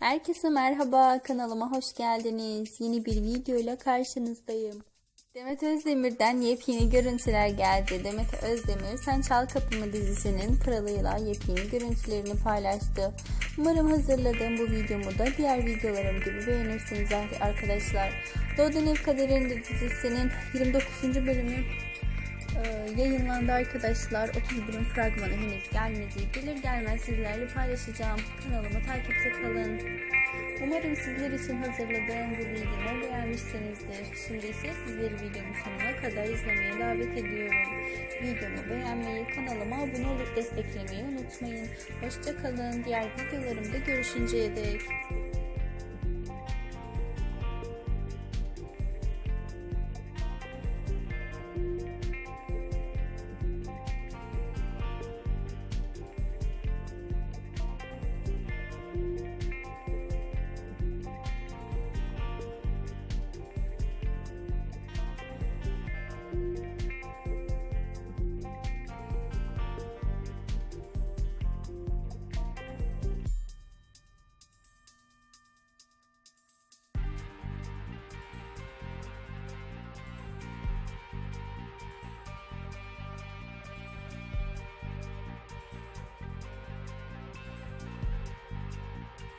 Herkese merhaba kanalıma hoş geldiniz. Yeni bir videoyla karşınızdayım. Demet Özdemir'den yepyeni görüntüler geldi. Demet Özdemir Sen Çal Kapımı dizisinin pıralıyla yepyeni görüntülerini paylaştı. Umarım hazırladığım bu videomu da diğer videolarım gibi beğenirsiniz arkadaşlar. Doğduğun Ev Kaderinde dizisinin 29. bölümü e, yayınlandı arkadaşlar. 30 bölüm fragmanı henüz gelmedi. Gelir gelmez sizlerle paylaşacağım. Kanalıma takipte kalın. Umarım sizler için hazırladığım bu videomu beğenmişsinizdir. Şimdi ise sizleri videomun sonuna kadar izlemeye davet ediyorum. Videomu beğenmeyi, kanalıma abone olup desteklemeyi unutmayın. Hoşçakalın. Diğer videolarımda görüşünceye dek.